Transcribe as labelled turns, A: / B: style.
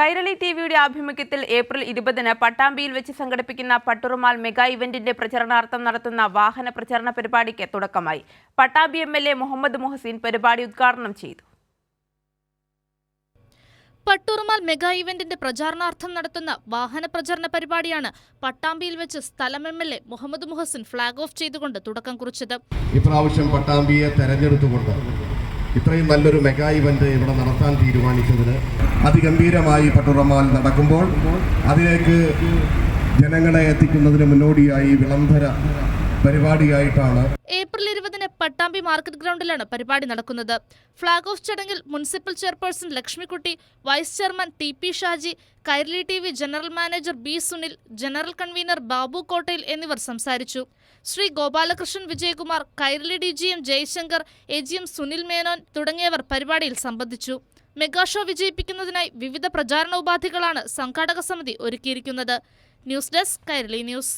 A: Kairali T വിയുടെ ആഭിമുഖ്യത്തിൽ April ഇരുപതിന് പട്ടാമ്പിയിൽ വെച്ച് സംഘടിപ്പിക്കുന്ന പട്ടുറുമാൽ മെഗാ ഇവന്റിന്റെ പ്രചരണാർത്ഥം നടത്തുന്ന വാഹന പ്രചരണ പരിപാടിക്ക് തുടക്കമായി. Pattambi M L A Muhammad Muhsin പരിപാടി ഉദ്ഘാടനം ചെയ്തു.
B: പട്ടുറുമാൽ മെഗാ ഇവന്റിന്റെ പ്രചാരണാർത്ഥം നടത്തുന്ന വാഹന പ്രചരണ പരിപാടിയാണ് പട്ടാമ്പിയിൽ വെച്ച് സ്ഥലം M L A Muhammad Muhsin flag off ചെയ്തുകൊണ്ട് തുടക്കം കുറിച്ചത്.
C: ഇപ്രാവശ്യം പട്ടാമ്പിയെ തെരഞ്ഞെടുത്തുകൊണ്ട് ഇത്രയും നല്ലൊരു മെഗാ ഇവന്റ് ഇവിടെ നടത്താൻ തീരുമാനിച്ചതിന് അതിഗംഭീരമായി പട്ടുറമാൽ നടക്കുമ്പോൾ അതിലേക്ക് ജനങ്ങളെ എത്തിക്കുന്നതിന് മുന്നോടിയായി വിളംബര പരിപാടിയായിട്ടാണ്
B: ഏപ്രിൽ ഇരുപതിന് പട്ടാമ്പി മാർക്കറ്റ് ഗ്രൗണ്ടിലാണ് പരിപാടി നടക്കുന്നത്. ഫ്ളാഗ് ഓഫ് ചടങ്ങിൽ municipal chairperson Lakshmikutty vice chairman T P Shaji Kairali T V general manager B Sunil general convener Babu Kottayil എന്നിവർ സംസാരിച്ചു. Shri Gopalakrishnan Vijayakumar Kairali D G M Jayasankar A G M Sunil Menon തുടങ്ങിയവർ പരിപാടിയിൽ സംബന്ധിച്ചു. Mega show വിജയിപ്പിക്കുന്നതിനായി വിവിധ പ്രചാരണ ഉപാധികളാണ് സംഘാടക സമിതി ഒരുക്കിയിരിക്കുന്നത്. News desk Kairali news.